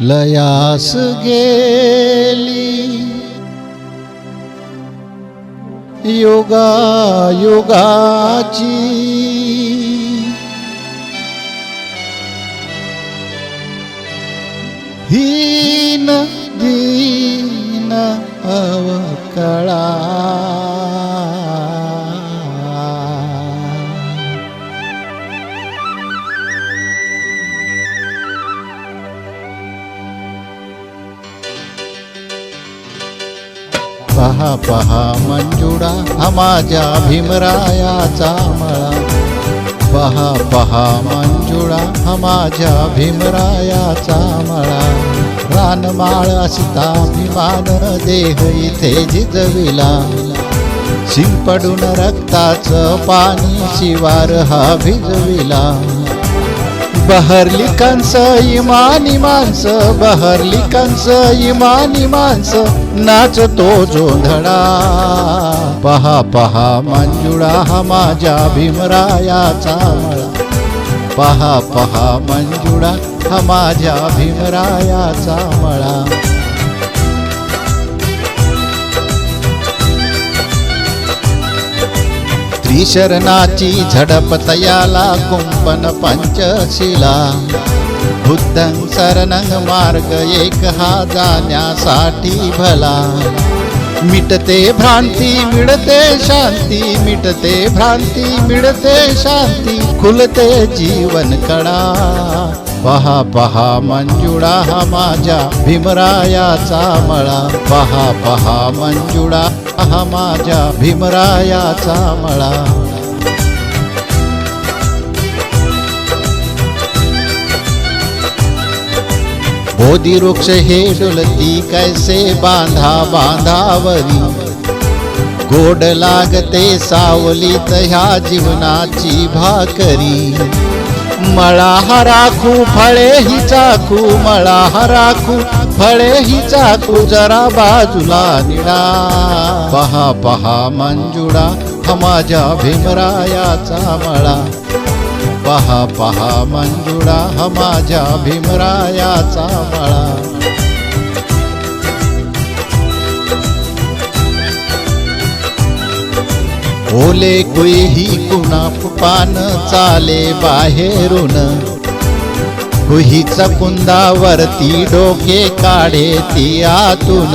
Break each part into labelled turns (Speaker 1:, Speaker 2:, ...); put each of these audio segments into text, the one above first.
Speaker 1: लयास गेली. योगा योगाची हीन दीन अवकळा. पहा पहा मंजुळा हा माझ्या भीमरायाचा मळा. पहा पहा मंजुळा हा माझ्या भीमरायाचा मळा. रानमाळ असता देह इथे जिजविला. शिंपडून रक्ताचं पाणी शिवार हा भिजविला. बहरली कंस इमानी माणसं बहरली कंस इमानी माणसं. नाचतो जोंधळा. पहा पहा मंजुळा हा माझ्या भीमरायाचा मळा. पहा पहा मंजुळा हा माझ्या भीमरायाचा मळा. त्रिशरणाची झडप तयाला कुंपन पंचशिला. बुद्धं शरणं मार्ग एक हा जाण्यासाठी भला. मिटते भ्रांती मिळते शांती मिटते भ्रांती मिळते शांती खुलते जीवन कडा पहा पहा मंजुळा हा माझ्या भीमरायाचा मळा. पहा पहा मंजुळा हा माझ्या भीमरायाचा मळा. बोधी वृक्ष हे डुलती कैसे बांधा बांधावरी? गोड लागते सावलीत ह्या जीवनाची भाकरी. मळा हराखू राखू फळे ही चाकू मळा हराखू राखू फळे ही चाकू जरा बाजूला निडा पहा पहा मंजुळा हा माझ्या भीमरायाचा मळा. पहा पहा मंजुळा हा माझ्या भीमरायाचा बाळा. ओले कुई कुणा पान चाले बाहेरून. कुहीचा कुंदावरती डोके काढे ती आतून.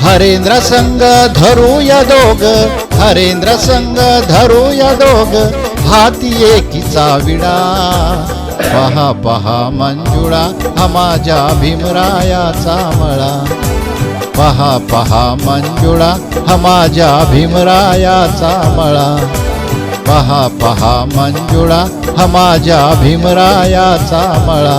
Speaker 1: हरेंद्र संग धरूया दोग हरेंद्र संग धरूया दोग हाती एकीचा विडा पहा पहा मंजुळा हा माझ्या भीमरायाचा मळा. पहा पहा मंजुळा हा माझ्या भीमरायाचा मळा. पहा पहा मंजुळा हा माझ्या भीमरायाचा मळा.